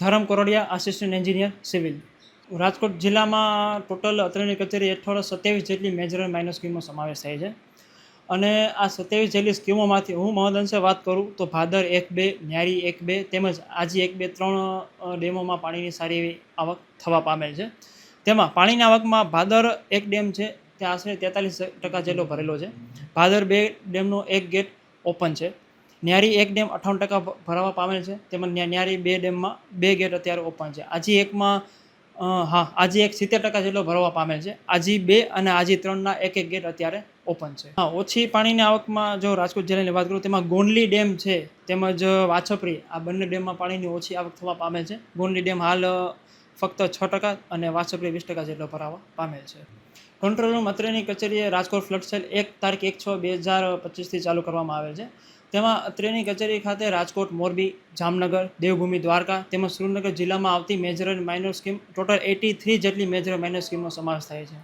Dharam Karodiya assistant engineer civil Rajkot જિલ્લામાં total અત્રેની કચેરી હેઠળ સત્યાવીસ જેટલી મેજર અને માઇનર સ્કીમો સમાવેશ થાય છે. અને આ સત્યાવીસ જેટલી સ્કીમોમાંથી હું મહદઅંશે વાત કરું તો ભાદર એક બે, ન્યારી એક બે, તેમજ આજી એક બે ત્રણ ડેમોમાં પાણીની સારી એવી આવક થવા પામેલ છે. તેમાં પાણીની આવકમાં ભાદર એક ડેમ છે, ત્યાં આશરે તેતાલીસ ટકા જેટલો ભરેલો છે. ભાદર બે ડેમનો એક ગેટ ઓપન છે. ન્યારી એક ડેમ અઠાવન ટકા ભરાવા પામેલ છે. તેમજ ન્યા- ન્યારી બે ડેમમાં, બે ગેટ અત્યારે ઓપન છે. આજી એકમાં હા, આજી એક સિત્તેર ટકા જેટલો ભરવા પામેલ છે. આજી બે અને આજી ત્રણના એક એક ગેટ અત્યારે ઓપન છે. હા, ઓછી પાણીની આવકમાં જો રાજકોટ જિલ્લાની વાત કરું, તેમાં ગોંડલી ડેમ છે. તેમજ વાછપરી, આ બંને ડેમમાં પાણીની ઓછી આવક થવા પામે છે. ગોંડલી ડેમ હાલ ફક્ત છ ટકા અને વાછપરી વીસ ટકા જેટલો ભરાવા પામેલ છે. કંટ્રોલ રૂમ અત્રેની કચેરીએ રાજકોટ ફ્લડ સેલ એક તારીખ એક છ બે હજાર પચીસથી ચાલુ કરવામાં આવેલ છે. તેમાં અત્રેની કચેરી ખાતે રાજકોટ, મોરબી, જામનગર, દેવભૂમિ, દ્વારકા તેમજ સુરેન્દ્રનગર જિલ્લામાં આવતી મેજર અને minor scheme total eighty three જેટલી મેજર માઇનર સ્કીમનો સમાવેશ થાય છે.